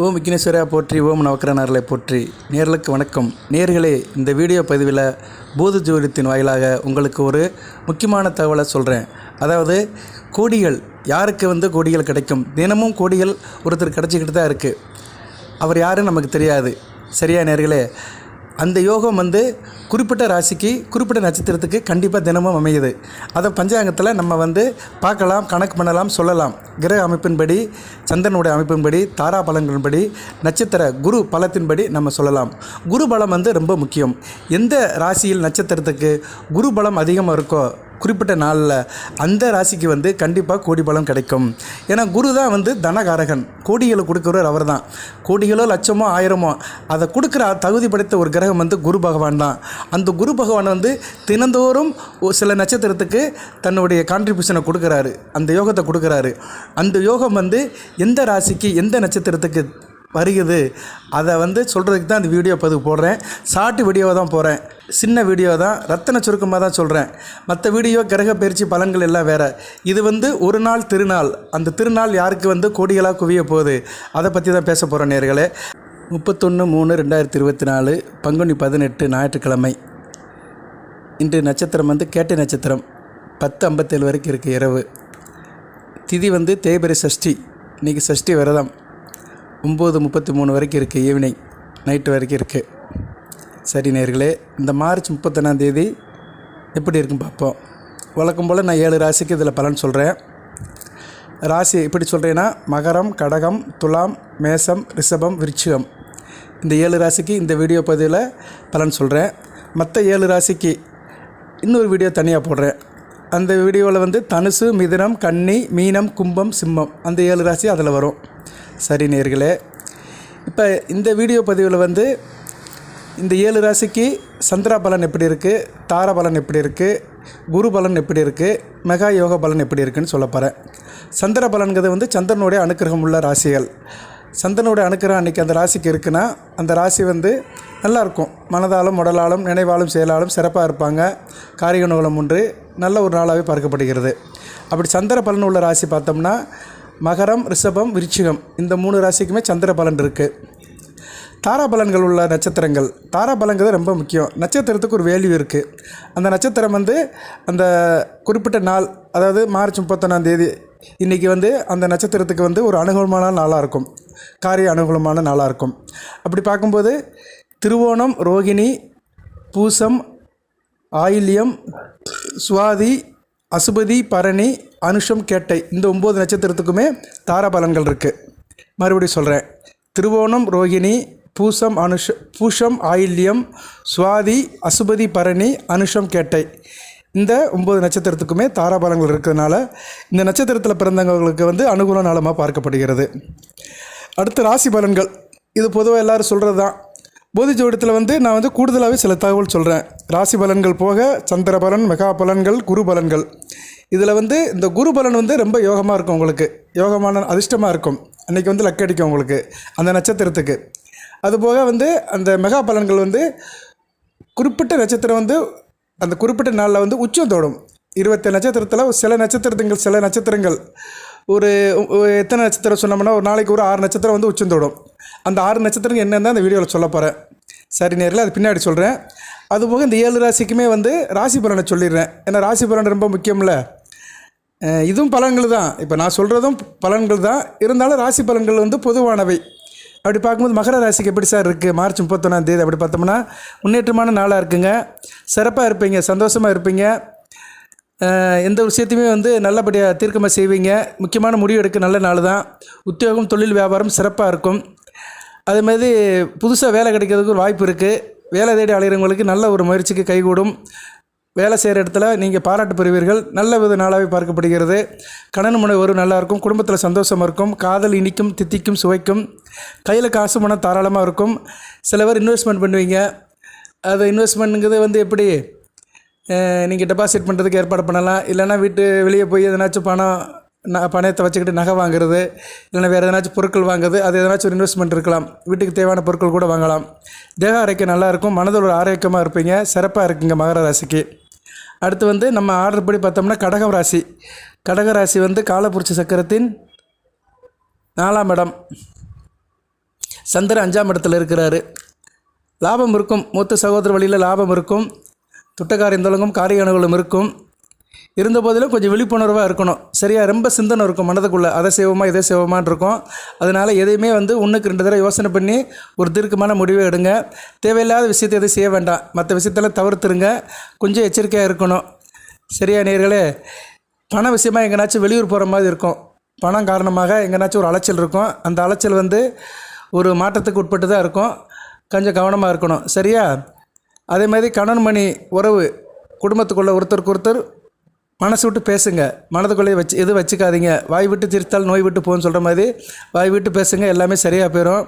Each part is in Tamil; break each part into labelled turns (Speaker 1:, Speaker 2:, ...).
Speaker 1: ஓம் விக்னேஸ்வரா போற்றி ஓம் நவக்கரனர்களை போற்றி. நேர்களுக்கு வணக்கம். நேர்களே இந்த வீடியோ பதிவில் பூத ஜோதிடத்தின் வாயிலாக உங்களுக்கு ஒரு முக்கியமான தகவலை சொல்கிறேன் அதாவது கோடிகள் யாருக்கு வந்து கோடிகள் கிடைக்கும்? தினமும் கோடிகள் ஒருத்தர் கிடச்சிக்கிட்டு தான் இருக்குது அவர் யாருன்னு நமக்கு தெரியாது. சரியா நேர்களே? அந்த யோகம் வந்து குறிப்பிட்ட ராசிக்கு குறிப்பிட்ட நட்சத்திரத்துக்கு கண்டிப்பாக தினமும் அமையுது. அதை பஞ்சாங்கத்தில் நம்ம வந்து பார்க்கலாம் கணக்கு பண்ணலாம் சொல்லலாம். கிரக அமைப்பின்படி சந்திரனுடைய அமைப்பின்படி தாரா பலங்களின்படி நட்சத்திர குரு பலத்தின்படி நம்ம சொல்லலாம். குரு பலம் வந்து ரொம்ப முக்கியம். எந்த ராசியில் நட்சத்திரத்துக்கு குரு பலம் அதிகமாக இருக்கோ குறிப்பிட்ட நாளில் அந்த ராசிக்கு வந்து கண்டிப்பாக கோடி பலம் கிடைக்கும். ஏன்னா குரு தான் வந்து தனகாரகன். கோடிகளை கொடுக்குறவர் அவர் தான் கோடிகளோ லட்சமோ ஆயிரமோ அதை கொடுக்குற தகுதி படைத்த ஒரு கிரகம் வந்து குரு பகவான் தான். அந்த குரு பகவான் வந்து தினந்தோறும் ஒரு சில நட்சத்திரத்துக்கு தன்னுடைய கான்ட்ரிபியூஷனை கொடுக்குறாரு. அந்த யோகத்தை கொடுக்குறாரு. அந்த யோகம் வந்து எந்த ராசிக்கு எந்த நட்சத்திரத்துக்கு வருகிறது. அதை வந்து சொல்கிறதுக்கு தான் இந்த வீடியோ பதிவு போடுறேன். ஷார்ட் வீடியோவை தான் போகிறேன் சின்ன வீடியோ தான். ரத்தன சுருக்கமாக தான் சொல்கிறேன் மற்ற வீடியோ கிரக பயிற்சி பலன்கள் எல்லாம் வேறு. இது வந்து ஒரு நாள் திருநாள். அந்த திருநாள் யாருக்கு வந்து கோடிகளாக குவிய போகுது? அதை பற்றி தான் பேச போகிற நேர்களே. முப்பத்தொன்று மூணு ரெண்டாயிரத்தி இருபத்தி நாலு பங்குனி பதினெட்டு ஞாயிற்றுக்கிழமை. இன்று நட்சத்திரம் வந்து கேட்டை நட்சத்திரம். பத்து ஐம்பத்தேழு வரைக்கும் இருக்குது இரவு. திதி வந்து தேய்பிரை சஷ்டி. இன்றைக்கி சஷ்டி விரதம். ஒம்பது முப்பத்தி மூணு வரைக்கும் இருக்குது ஈவினிங் நைட்டு வரைக்கும் இருக்குது சரி நேர்களே இந்த மார்ச் முப்பத்தொன்னாந்தேதி எப்படி இருக்குன்னு பார்ப்போம். வழக்கம் போல் நான் ஏழு ராசிக்கு இதில் பலன் சொல்கிறேன் ராசி எப்படி சொல்கிறேன்னா மகரம் கடகம் துலாம் மேசம் ரிஷபம் விருச்சிகம். இந்த ஏழு ராசிக்கு இந்த வீடியோ பதிவில் பலன் சொல்கிறேன் மற்ற ஏழு ராசிக்கு இன்னொரு வீடியோ தனியாக போடுறேன். அந்த வீடியோவில் வந்து தனுசு மிதுனம் கன்னி மீனம் கும்பம் சிம்மம். அந்த ஏழு ராசி அதில் வரும். சரி நேர்களே இப்போ இந்த வீடியோ பதிவில் வந்து இந்த ஏழு ராசிக்கு சந்திரா பலன் எப்படி இருக்குது தார பலன் எப்படி இருக்குது குரு பலன் எப்படி இருக்குது மெகா யோக பலன் எப்படி இருக்குன்னு சொல்ல போகிறேன் சந்திர பலன்கிறது வந்து சந்திரனுடைய அனுக்கிரகம் உள்ள ராசிகள். சந்திரனுடைய அனுக்கிரகம் அன்றைக்கி அந்த ராசிக்கு இருக்குன்னா அந்த ராசி வந்து நல்லாயிருக்கும் மனதாலும் உடலாலும் நினைவாலும் செயலாலும் சிறப்பாக இருப்பாங்க. காரிக ஒன்று நல்ல ஒரு நாளாகவே பார்க்கப்படுகிறது. அப்படி சந்திர பலன் உள்ள ராசி பார்த்தோம்னா மகரம் ரிஷபம் விருச்சிகம். இந்த மூணு ராசிக்குமே சந்திர பலன் இருக்குது தாராபலன்கள் உள்ள நட்சத்திரங்கள். தாராபலங்கிறது ரொம்ப முக்கியம். நட்சத்திரத்துக்கு ஒரு வேல்யூ இருக்குது அந்த நட்சத்திரம் வந்து அந்த குறிப்பிட்ட நாள் அதாவது மார்ச் முப்பத்தொன்னாம் தேதி இன்றைக்கி வந்து அந்த நட்சத்திரத்துக்கு வந்து ஒரு அனுகூலமான நாளாக இருக்கும். காரிய அனுகூலமான நாளாக இருக்கும். அப்படி பார்க்கும்போது திருவோணம் ரோகிணி பூசம் ஆயில்யம் சுவாதி அசுபதி பரணி அனுஷம் கேட்டை இந்த ஒம்பது நட்சத்திரத்துக்குமே தாரா பலன்கள் இருக்குது மறுபடியும் சொல்கிறேன் திருவோணம் ரோகிணி பூசம் அனுஷ பூஷம் ஆயில்யம் சுவாதி அசுபதி பரணி அனுஷம் கேட்டை. இந்த ஒம்பது நட்சத்திரத்துக்குமே தாராபலங்கள் இருக்கிறதுனால இந்த நட்சத்திரத்தில் பிறந்தவங்களுக்கு வந்து அனுகூல நலமாக பார்க்கப்படுகிறது. அடுத்து ராசி பலன்கள். இது பொதுவாக எல்லோரும் சொல்கிறது தான் போதி ஜோடத்தில் வந்து நான் வந்து கூடுதலாகவே சில தகவல் சொல்கிறேன் ராசி பலன்கள் போக சந்திர பலன் மெகா பலன்கள் குரு பலன்கள். இதில் வந்து இந்த குரு பலன் வந்து ரொம்ப யோகமாக இருக்கும் உங்களுக்கு. யோகமான அதிர்ஷ்டமாக இருக்கும். அன்றைக்கி வந்து லக்கடிக்கும் உங்களுக்கு. அந்த நட்சத்திரத்துக்கு. அதுபோக வந்து அந்த மெகா பலன்கள் வந்து குறிப்பிட்ட நட்சத்திரம் வந்து அந்த குறிப்பிட்ட நாளில் வந்து உச்சம் தோடும். இருபத்தி நட்சத்திரத்தில் சில நட்சத்திரங்கள் சில நட்சத்திரங்கள். ஒரு எத்தனை நட்சத்திரம் சொன்னோம்னா ஒரு நாளைக்கு ஒரு ஆறு நட்சத்திரம் வந்து உச்சந்தோடும் அந்த ஆறு நட்சத்திரம் என்னென்னு அந்த வீடியோவில் சொல்ல போகிறேன் சரி நேரில் அது பின்னாடி சொல்கிறேன் அதுபோக இந்த ஏழு ராசிக்குமே வந்து ராசி பலனை சொல்லிடுறேன். ஏன்னா ராசி பலன் ரொம்ப முக்கியம்ல. இதுவும் பலன்கள் தான். இப்போ நான் சொல்கிறதும் பலன்கள் தான். இருந்தாலும் ராசி பலன்கள் வந்து பொதுவானவை. அப்படி பார்க்கும்போது மகர ராசிக்கு எப்படி சார் இருக்குது மார்ச் முப்பத்தொன்னாம் தேதி அப்படி பார்த்தோம்னா முன்னேற்றமான நாளாக இருக்குங்க. சிறப்பாக இருப்பீங்க சந்தோஷமாக இருப்பீங்க. எந்த விஷயத்தையுமே வந்து நல்லபடியாக தீர்க்கமாக செய்வீங்க. முக்கியமான முடிவு எடுக்க நல்ல நாள் தான் உத்தியோகம் தொழில் வியாபாரம் சிறப்பாக இருக்கும். அதேமாதிரி புதுசாக வேலை கிடைக்கிறதுக்கு ஒரு வாய்ப்பு இருக்குது வேலை தேடி அலைகிறவங்களுக்கு நல்ல ஒரு முயற்சிக்கு கைகூடும். வேலை செய்கிற இடத்துல நீங்கள் பாராட்டு பெறுவீர்கள். நல்ல வித நாளாகவே பார்க்கப்படுகிறது. கணன் முனை ஒரு நல்லா இருக்கும். குடும்பத்தில் சந்தோஷம் இருக்கும். காதல் இனிக்கும் தித்திக்கும் சுவைக்கும். கையில் காசு பணம் தாராளமாக இருக்கும். சில பேர் இன்வெஸ்ட்மெண்ட் பண்ணுவீங்க. அது இன்வெஸ்ட்மெண்ட்டுங்கிறது வந்து எப்படி நீங்கள் டெபாசிட் பண்ணுறதுக்கு ஏற்பாடு பண்ணலாம். இல்லைன்னா வீட்டு வெளியே போய் எதனாச்சும் பணம் ந பணத்தை வச்சுக்கிட்டு நகை வாங்குறது இல்லைன்னா வேறு எதனாச்சும் பொருட்கள் வாங்குறது அது எதனாச்சும் ஒரு இன்வெஸ்ட்மெண்ட் இருக்கலாம். வீட்டுக்கு தேவையான பொருட்கள் கூட வாங்கலாம். தேக ஆரோக்கியம் நல்லாயிருக்கும் மனதில் ஒரு ஆரோக்கியமாக இருப்பீங்க. சிறப்பாக இருக்குங்க மகர ராசிக்கு. அடுத்து வந்து நம்ம ஆர்டர் படி பார்த்தோம்னா கடகம் ராசி. கடக ராசி வந்து காலபுருஷ சக்கரத்தின் நாலாம் இடம். சந்திரன் அஞ்சாம் இடத்துல இருக்கிறாரு. லாபம் இருக்கும். மூத்த சகோதர வழியில் லாபம் இருக்கும். துட்டக்காரியம் தொடங்கும் காரிய அனுகூலம் இருக்கும். இருந்த போதிலும் கொஞ்சம் விழிப்புணர்வாக இருக்கணும். சரியாக ரொம்ப சிந்தனை இருக்கும் மனதுக்குள்ளே. அதை செய்வோமா இதை செய்வோமான் இருக்கும். அதனால் எதையுமே வந்து ஒன்றுக்கு ரெண்டு தடவை யோசனை பண்ணி ஒரு தீர்க்கமான முடிவை எடுங்க. தேவையில்லாத விஷயத்தை எதுவும் செய்ய வேண்டாம். மற்ற விஷயத்தெல்லாம் தவிர்த்துருங்க. கொஞ்சம் எச்சரிக்கையாக இருக்கணும். சரியா நேர்களே பண விஷயமாக எங்கேனாச்சும் வெளியூர் போகிற மாதிரி இருக்கும். பணம் காரணமாக எங்கேனாச்சும் ஒரு அலைச்சல் இருக்கும். அந்த அலைச்சல் வந்து ஒரு மாற்றத்துக்கு உட்பட்டு தான் இருக்கும். கொஞ்சம் கவனமாக இருக்கணும். சரியா? அதே மாதிரி கணவன் மணி உறவு குடும்பத்துக்குள்ளே ஒருத்தருக்கு ஒருத்தர் மனசு விட்டு பேசுங்க. மனதுக்குள்ளேயே வச்சு எதுவும் வச்சுக்காதீங்க. வாய் விட்டு சிரித்தால் நோய் விட்டு போகணும்னு சொல்கிற மாதிரி வாய் விட்டு பேசுங்க. எல்லாமே சரியாக போயிடும்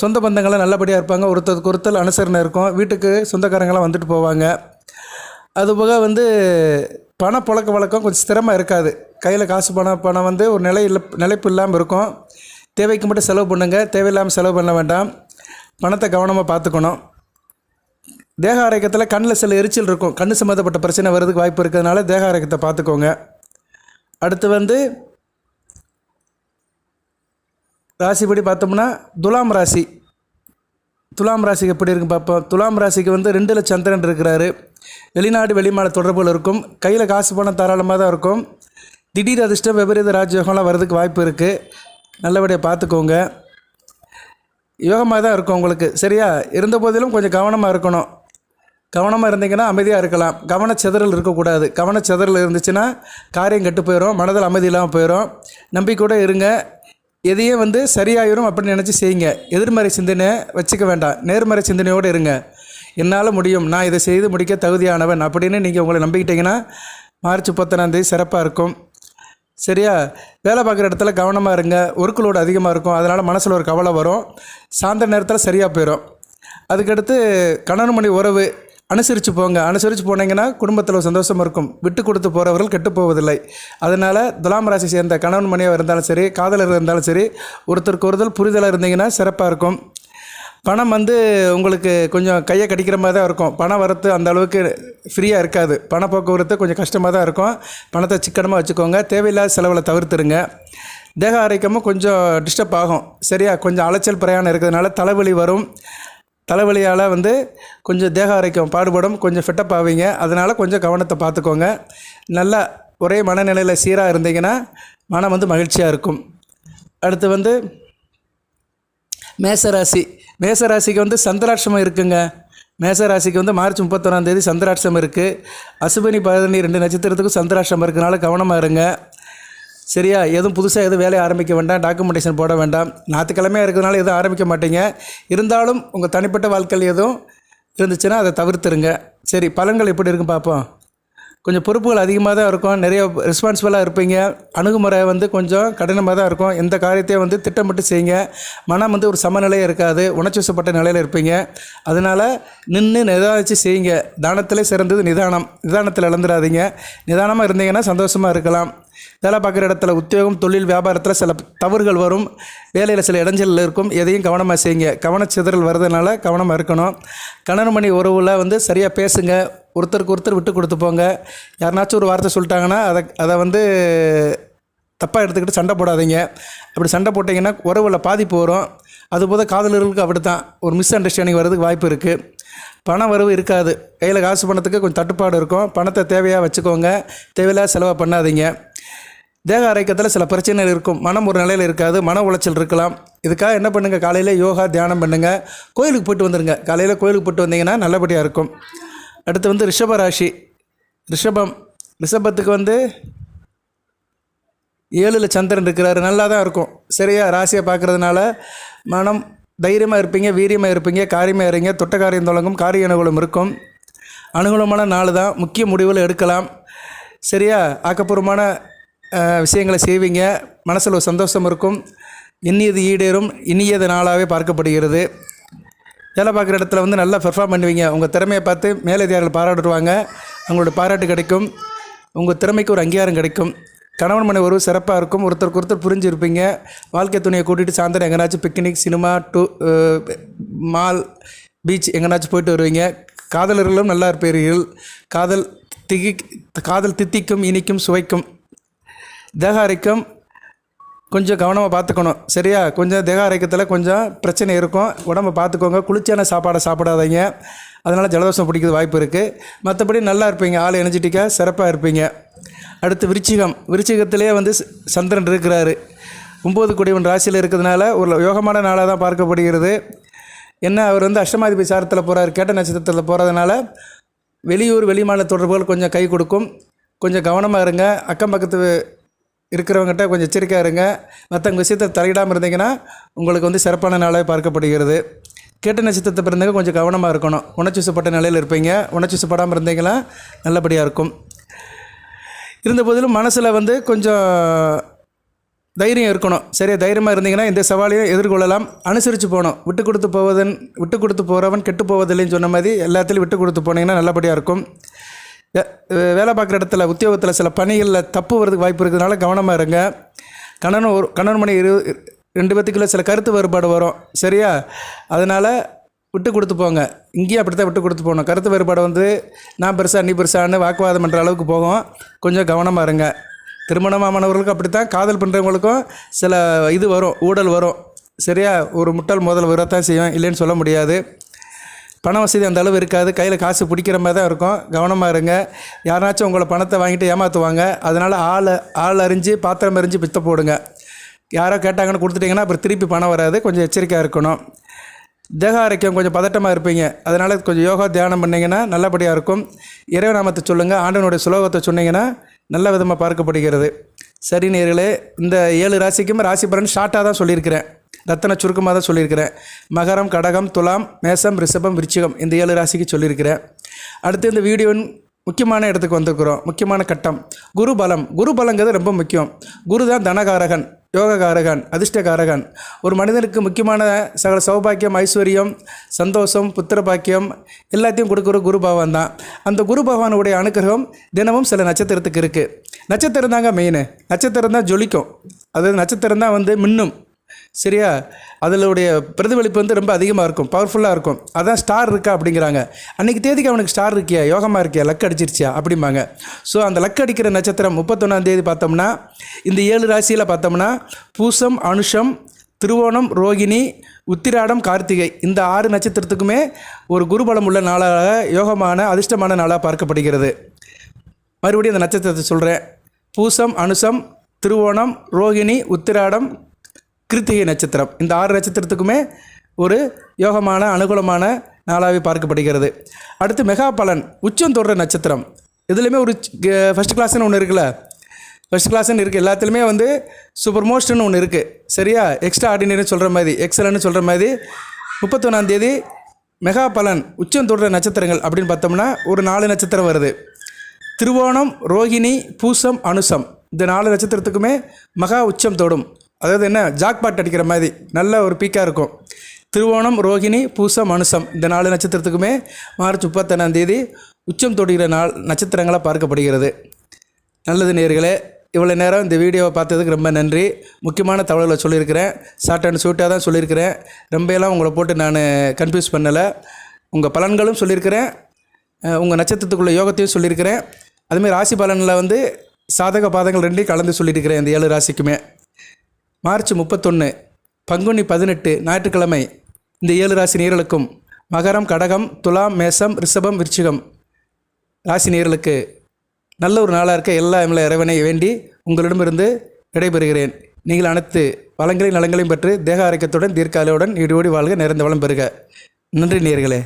Speaker 1: சொந்த பந்தங்கள்லாம் நல்லபடியாக இருப்பாங்க. ஒருத்தருக்கு ஒருத்தர் அனுசரணை இருக்கும். வீட்டுக்கு சொந்தக்காரங்களாம் வந்துட்டு போவாங்க. அதுபோக வந்து பண புழக்க வழக்கம் கொஞ்சம் ஸ்திரமாக இருக்காது. கையில் காசு பணம் பணம் வந்து ஒரு நிலை இல்லை நிலைப்பு இல்லாமல் இருக்கும். தேவைக்கு மட்டும் செலவு பண்ணுங்கள் தேவையில்லாமல் செலவு பண்ண வேண்டாம். பணத்தை கவனமாக பார்த்துக்கணும். தேக ஆரோக்கியத்தில் கண்ணில் சில எரிச்சல் இருக்கும். கண்ணு சம்மந்தப்பட்ட பிரச்சனை வர்றதுக்கு வாய்ப்பு இருக்கிறதுனால தேக ஆரோக்கியத்தை பார்த்துக்கோங்க. அடுத்து வந்து ராசிப்படி பார்த்தோம்னா துலாம் ராசி. துலாம் ராசிக்கு எப்படி இருக்குன்னு பார்ப்போம். துலாம் ராசிக்கு வந்து ரெண்டில் சந்திரன் இருக்கிறாரு. வெளிநாடு வெளிமாநில தொடர்புகள் இருக்கும். கையில் காசு பணம் தாராளமாக தான் இருக்கும். திடீர் அதிர்ஷ்டம் விபரீத ராஜயோகம்லாம் வர்றதுக்கு வாய்ப்பு இருக்குது நல்லபடியாக பார்த்துக்கோங்க. யோகமாக தான் இருக்கும் உங்களுக்கு. சரியா? இருந்த போதிலும் கொஞ்சம் கவனமாக இருக்கணும். கவனமாக இருந்தீங்கன்னா அமைதியாக இருக்கலாம். கவனச்சிதறல் இருக்கக்கூடாது. கவனச்சிதறல் இருந்துச்சுன்னா காரியம் கெட்டு போயிடும் மனதில் அமைதி இல்லாமல் போயிடும் நம்பிக்கூட இருங்க. எதையும் வந்து சரியாயிரும் அப்படின்னு நினச்சி செய்யுங்க. எதிர்மறை சிந்தனை வச்சுக்க வேண்டாம். நேர்மறை சிந்தனையோடு இருங்க. என்னால் முடியும். நான் இதை செய்து முடிக்க தகுதியானவன் அப்படின்னு நீங்கள் உங்களை நம்பிக்கிட்டீங்கன்னா மார்ச் முப்பத்தொன்னாந்தேதி சிறப்பாக இருக்கும். சரியா? வேலை பார்க்குற இடத்துல கவனமாக இருங்க. ஒர்க் லோடு அதிகமாக இருக்கும். அதனால் மனசில் ஒரு கவலை வரும். சாயந்தர நேரத்தில் சரியாக போயிடும் அதுக்கடுத்து கணவன் மணி உறவு. அனுசரித்து போங்க. அனுசரித்து போனீங்கன்னா குடும்பத்தில் சந்தோஷம் இருக்கும். விட்டு கொடுத்து போகிறவர்கள் கெட்டு போவதில்லை. அதனால் துலாம் ராசி சேர்ந்த கணவன் மணியாக இருந்தாலும் சரி காதலர் இருந்தாலும் சரி ஒருத்தருக்கு ஒருத்தர் புரிதலாக இருந்தீங்கன்னா சிறப்பாக இருக்கும். பணம் வந்து உங்களுக்கு கொஞ்சம் கையை கடிக்கிற மாதிரி தான் இருக்கும். பணம் வரத்து அந்த அளவுக்கு ஃப்ரீயாக இருக்காது. பண போக்குவரத்து கொஞ்சம் கஷ்டமாக தான் இருக்கும். பணத்தை சிக்கனமாக வச்சுக்கோங்க. தேவையில்லாத செலவில் தவிர்த்துருங்க. தேக ஆரோக்கியமும் கொஞ்சம் டிஸ்டர்ப் ஆகும். சரியா? கொஞ்சம் அலைச்சல் பிரயாணம் இருக்கிறதுனால தலைவலி வரும். தலைவலியால் வந்து கொஞ்சம் தேக ஆரோக்கியம் பாடுபடும் கொஞ்சம் ஃபிட்டப் ஆவீங்க. அதனால் கொஞ்சம் கவனத்தை பார்த்துக்கோங்க. நல்லா ஒரே மனநிலையில் சீராக இருந்தீங்கன்னா மனம் வந்து மகிழ்ச்சியாக இருக்கும். அடுத்து வந்து மேசராசி. மேசராசிக்கு வந்து சந்திராட்சமம் இருக்குங்க. மேசராசிக்கு வந்து மார்ச் முப்பத்தொன்னாந்தேதி சந்திராட்சம் இருக்குது அசுபனி பதினி ரெண்டு நட்சத்திரத்துக்கும் சந்திராட்சம் இருக்கிறனால கவனமாக இருங்க. சரியா? எதுவும் புதுசாக எதுவும் வேலையை ஆரம்பிக்க வேண்டாம் டாக்குமெண்டேஷன் போட வேண்டாம். ஞாயிற்றுக்கிழமையாக இருக்கிறதுனால எதுவும் ஆரம்பிக்க மாட்டீங்க. இருந்தாலும் உங்கள் தனிப்பட்ட வாழ்க்கையில் எதுவும் இருந்துச்சுன்னா அதை தவிர்த்துருங்க. சரி பலன்கள் எப்படி இருக்கும் பார்ப்போம். கொஞ்சம் பொறுப்புகள் அதிகமாக தான் இருக்கும். நிறைய ரெஸ்பான்சிபிளாக இருப்பீங்க. அணுகுமுறை வந்து கொஞ்சம் கடினமாக தான் இருக்கும். எந்த காரியத்தையும் வந்து திட்டமிட்டு செய்யுங்க. மனம் வந்து ஒரு சமநிலையாக இருக்காது. உணர்ச்சிவசப்பட்ட நிலையில் இருப்பீங்க. அதனால் நின்று நிதானித்து செய்யுங்க. தானத்திலே சிறந்தது நிதானம். நிதானத்தில் இழந்துடாதீங்க. நிதானமாக இருந்தீங்கன்னா சந்தோஷமாக இருக்கலாம். வேலை பார்க்குற இடத்துல உத்தியோகம் தொழில் வியாபாரத்தில் சில தவறுகள் வரும். வேலையில் சில இடைஞ்சல் இருக்கும். எதையும் கவனமாக செய்யுங்க. கவனச்சிதறல் வர்றதுனால கவனமாக இருக்கணும். கணவன் மணி உறவில் வந்து சரியாக பேசுங்க. ஒருத்தருக்கு ஒருத்தர் விட்டு கொடுத்து போங்க. யாருனாச்சும் ஒரு வார்த்தை சொல்லிட்டாங்கன்னா அதை அதை வந்து தப்பாக எடுத்துக்கிட்டு சண்டை போடாதீங்க. அப்படி சண்டை போட்டிங்கன்னா உறவில் பாதிப்பு வரும். அதுபோல் காதலர்களுக்கு அப்படி தான் ஒரு மிஸ் அண்டர்ஸ்டாண்டிங் வர்றதுக்கு வாய்ப்பு இருக்குது பண வரவு இருக்காது. கையில் காசு பணத்துக்கு கொஞ்சம் தட்டுப்பாடு இருக்கும். பணத்தை தேவையாக வச்சுக்கோங்க. தேவையில்லாத செலவை பண்ணாதீங்க. தேக ஆரோக்கியத்தில் சில பிரச்சனைகள் இருக்கும். மனம் ஒரு நிலையில் இருக்காது. மன உளைச்சல் இருக்கலாம். இதுக்காக என்ன பண்ணுங்கள் காலையில் யோகா தியானம் பண்ணுங்கள் கோயிலுக்கு போயிட்டு வந்துடுங்க காலையில் கோயிலுக்கு போயிட்டு வந்தீங்கன்னா நல்லபடியாக இருக்கும். அடுத்து வந்து ரிஷப ராசி ரிஷபம். ரிஷபத்துக்கு வந்து ஏழில் சந்திரன் இருக்கிறாரு. நல்லா தான் இருக்கும். சரியா? ராசியை பார்க்குறதுனால மனம் தைரியமாக இருப்பீங்க வீரியமாக இருப்பீங்க காரியமாக இருங்க. தொட்ட காரியம் தொடங்கும். காரிய அனுகூலம் இருக்கும். அனுகூலமான நாள் தான் முக்கிய முடிவுகள் எடுக்கலாம். சரியா? ஆக்கப்பூர்வமான விஷயங்களை செய்வீங்க. மனசில் ஒரு சந்தோஷம் இருக்கும். எண்ணியது ஈடேறும். இனியது நாளாகவே பார்க்கப்படுகிறது. வேலை பார்க்குற இடத்துல வந்து நல்லா பெர்ஃபார்ம் பண்ணுவீங்க. உங்கள் திறமையை பார்த்து மேலதிகாரிகள் பாராட்டுவாங்க. அவங்களோட பாராட்டு கிடைக்கும். உங்கள் திறமைக்கு ஒரு அங்கீகாரம் கிடைக்கும். கணவன் மனை உறவு சிறப்பாக இருக்கும். ஒருத்தருக்கு ஒருத்தர் புரிஞ்சுருப்பீங்க. வாழ்க்கை துணையை கூட்டிகிட்டு சாயந்தரம் எங்கேனாச்சும் picnic cinema two mall beach எங்கேனாச்சும் போயிட்டு வருவீங்க. காதலர்களும் நல்லா இருப்பீர்கள். காதல் திகி காதல் தித்திக்கும் இனிக்கும் சுவைக்கும். தேகாரிக்கம் கொஞ்சம் கவனமாக பார்த்துக்கணும். சரியா? கொஞ்சம் தேக ஆரோக்கியத்தில் கொஞ்சம் பிரச்சனை இருக்கும். உடம்ப பார்த்துக்கோங்க. குளிர்ச்சியான சாப்பாடை சாப்பிடாதீங்க. அதனால் ஜலதோஷம் பிடிக்கிறது வாய்ப்பு இருக்குது மற்றபடி நல்லா இருப்பீங்க. ஆள் எனர்ஜெட்டிக்காக சிறப்பாக இருப்பீங்க. அடுத்து விருச்சிகம். விருச்சிகத்திலே வந்து சந்திரன் இருக்கிறாரு. ஒம்பது குடிவன் ராசியில் இருக்கிறதுனால ஒரு யோகமான நாளாக தான் பார்க்கப்படுகிறது. என்ன? அவர் வந்து அஷ்டமாதிபதி சாரத்தில் போகிறார் கேட்ட நட்சத்திரத்தில் போகிறதுனால வெளியூர் வெளிமாநில தொடர்புகள் கொஞ்சம் கை கொடுக்கும். கொஞ்சம் கவனமாக இருங்க. அக்கம் பக்கத்து இருக்கிறவங்ககிட்ட கொஞ்சம் எச்சரிக்கையாக இருங்க. மற்றவங்க விஷயத்தை தலையிடாமல் இருந்தீங்கன்னா உங்களுக்கு வந்து சிறப்பான நாளாக பார்க்கப்படுகிறது. கேட்ட நட்சத்திரத்தை பிறந்தவங்க கொஞ்சம் கவனமாக இருக்கணும். உணர்ச்சிசப்பட்ட நிலையில் இருப்பீங்க. உணர்ச்சிசப்படாமல் இருந்தீங்கன்னா நல்லபடியாக இருக்கும். இருந்த போதிலும் மனசில் வந்து கொஞ்சம் தைரியம் இருக்கணும். சரியா தைரியமாக இருந்தீங்கன்னா இந்த சவாலையும் எதிர்கொள்ளலாம். அனுசரித்து போகணும். விட்டு கொடுத்து போவதன் விட்டு கொடுத்து போகிறவன் கெட்டு போவதில்லைன்னு சொன்ன மாதிரி எல்லாத்துலேயும் விட்டு கொடுத்து போனீங்கன்னா நல்லபடியாக இருக்கும். வேலை பார்க்குற இடத்துல உத்தியோகத்தில் சில பணிகளில் தப்பு வரதுக்கு வாய்ப்பு இருக்கிறதுனால கவனமாக இருங்க. கணவன் ஒரு கணவன் மணி இரு ரெண்டு பேத்துக்குள்ள சில கருத்து வேறுபாடு வரும். சரியா? அதனால் விட்டு கொடுத்து போங்க. இங்கேயும் அப்படி தான் விட்டு கொடுத்து போகணும். கருத்து வேறுபாடு வந்து நான் பெருசா நீ பெருசான்னு வாக்குவாதம் பண்ணுற அளவுக்கு போகும். கொஞ்சம் கவனமாக இருங்க. திருமணமானவர்களுக்கும் அப்படி தான் காதல் பண்ணுறவங்களுக்கும் சில இது வரும் ஊழல் வரும். சரியா? ஒரு முட்டல் முதல் வரத்தான் செய்யும். இல்லைன்னு சொல்ல முடியாது. பண வசதி அந்த அளவு இருக்காது. கையில் காசு பிடிக்கிற மாதிரி தான் இருக்கும். கவனமாக இருங்க. யாராச்சும் உங்களை பணத்தை வாங்கிட்டு ஏமாற்றுவாங்க அதனால் ஆள் ஆள் அறிஞ்சு பாத்திரம் அறிஞ்சு பித்த போடுங்க. யாரோ கேட்டாங்கன்னு கொடுத்துட்டிங்கன்னா அப்புறம் திருப்பி பணம் வராது. கொஞ்சம் எச்சரிக்கையாக இருக்கணும். தேக ஆரோக்கியம் கொஞ்சம் பதட்டமாக இருப்பீங்க. அதனால் கொஞ்சம் யோகா தியானம் பண்ணிங்கன்னா நல்லபடியாக இருக்கும். இறைவநாமத்தை சொல்லுங்கள் ஆண்டவனுடைய சுலோகத்தை சொன்னீங்கன்னா நல்ல விதமாக பார்க்கப்படுகிறது. சரி நேர்களே இந்த ஏழு ராசிக்கும் ராசி பலன் ஷார்ட்டாக தான் சொல்லியிருக்கிறேன். ரத்தன சுருக்கமாக தான் சொல்லியிருக்கிறேன். மகரம் கடகம் துலாம் மேசம் ரிஷபம் விருச்சிகம் இந்த ஏழு ராசிக்கு சொல்லியிருக்கிறேன். அடுத்து இந்த வீடியோவின் முக்கியமான இடத்துக்கு வந்திருக்கிறோம். முக்கியமான கட்டம். குரு பலம். குரு பலங்கிறது ரொம்ப முக்கியம். குரு தான் தனகாரகன் யோககாரகன் அதிர்ஷ்டகாரகன். ஒரு மனிதனுக்கு முக்கியமான சகல சௌபாக்கியம் ஐஸ்வர்யம் சந்தோஷம் புத்திர பாக்கியம் எல்லாத்தையும் கொடுக்குற குரு பகவான் தான். அந்த குரு பகவானுடைய அனுக்கிரகம் தினமும் சில நட்சத்திரத்துக்கு இருக்குது நட்சத்திரம் தாங்க மெயின் நட்சத்திரம் தான் ஜொலிக்கும். அதாவது நட்சத்திரம் தான் வந்து மின்னும். சரியா? அதனுடைய பிரதிபலிப்பு வந்து ரொம்ப அதிகமாக இருக்கும் பவர்ஃபுல்லாக இருக்கும். அதான் ஸ்டார் இருக்கா அப்படிங்கிறாங்க. அன்றைக்கி தேதிக்கு அவனுக்கு ஸ்டார் இருக்கியா? யோகமாக இருக்கியா? லக் அடிச்சிருச்சியா? அப்படிம்பாங்க. ஸோ அந்த லக் அடிக்கிற நட்சத்திரம் முப்பத்தொன்னாம் தேதி பார்த்தோம்னா இந்த ஏழு ராசியில் பார்த்தோம்னா பூசம் அனுஷம் திருவோணம் ரோகிணி உத்திராடம் கார்த்திகை. இந்த ஆறு நட்சத்திரத்துக்குமே ஒரு குருபலம் உள்ள நாளாக யோகமான அதிர்ஷ்டமான நாளாக பார்க்கப்படுகிறது. மறுபடியும் அந்த நட்சத்திரத்தை சொல்கிறேன் பூசம் அனுசம் திருவோணம் ரோகிணி உத்திராடம் கிருத்திகை நட்சத்திரம். இந்த ஆறு நட்சத்திரத்துக்குமே ஒரு யோகமான அனுகூலமான நாளாகவே பார்க்கப்படுகிறது. அடுத்து மெகா பலன் உச்சம் தொடுற நட்சத்திரம். இதுலேயுமே ஒரு ஃபஸ்ட் கிளாஸ்னு ஒன்று இருக்குல்ல? ஃபஸ்ட் கிளாஸ்ன்னு இருக்குது எல்லாத்துலேயுமே வந்து சூப்பர் மோஸ்ட்னு ஒன்று இருக்குது சரியா? எக்ஸ்ட்ரா ஆர்டினரின்னு சொல்கிற மாதிரி எக்ஸலன்னு சொல்கிற மாதிரி. முப்பத்தொன்னாந்தேதி மெகா பலன் உச்சம் தொடுற நட்சத்திரங்கள் அப்படின்னு பார்த்தோம்னா ஒரு நாலு நட்சத்திரம் வருது. திருவோணம் ரோகிணி பூசம் அனுசம். இந்த நாலு நட்சத்திரத்துக்குமே மகா உச்சம் தொடும். அதாவது என்ன ஜாக்பாட் அடிக்கிற மாதிரி நல்ல ஒரு பீக்காக இருக்கும். திருவோணம் ரோகிணி பூசம் மனுஷம் இந்த நாலு நட்சத்திரத்துக்குமே மார்ச் முப்பத்தொன்னாம் தேதி உச்சம் தொடுகிற நாள் நட்சத்திரங்களாக பார்க்கப்படுகிறது. நல்லது நேர்களே இவ்வளோ நேரம் இந்த வீடியோவை பார்த்ததுக்கு ரொம்ப நன்றி. முக்கியமான தகவல்களை சொல்லியிருக்கிறேன். ஷார்ட் அண்ட் ஷூட்டாக தான் சொல்லியிருக்கிறேன். ரொம்பலாம் உங்களை போட்டு நான் கன்ஃபியூஸ் பண்ணலை. உங்கள் பலன்களும் சொல்லியிருக்கிறேன். உங்கள் நட்சத்திரத்துக்குள்ள யோகத்தையும் சொல்லியிருக்கிறேன். அதுமாதிரி ராசி பலனில் வந்து சாதக பாதங்கள் ரெண்டையும் கலந்து சொல்லியிருக்கிறேன் இந்த ஏழு ராசிக்குமே. மார்ச் முப்பத்தொன்று பங்குனி பதினெட்டு ஞாயிற்றுக்கிழமை. இந்த ஏழு ராசி நேர்களுக்கும் மகரம் கடகம் துலாம் மேசம் ரிஷபம் விருச்சிகம் ராசி நேர்களுக்கு நல்ல ஒரு நாளாக இருக்க எல்லா எம்ல இறைவனை வேண்டி உங்களிடமிருந்து விடைபெறுகிறேன். நீங்கள் அனைத்து வளங்களையும் நலங்களையும் பெற்று தேக ஆரோக்கியத்துடன் தீர்க்காலையுடன் ஈடுபடி வாழ்க நிறைந்த வளம் பெறுக. நன்றி நேர்களே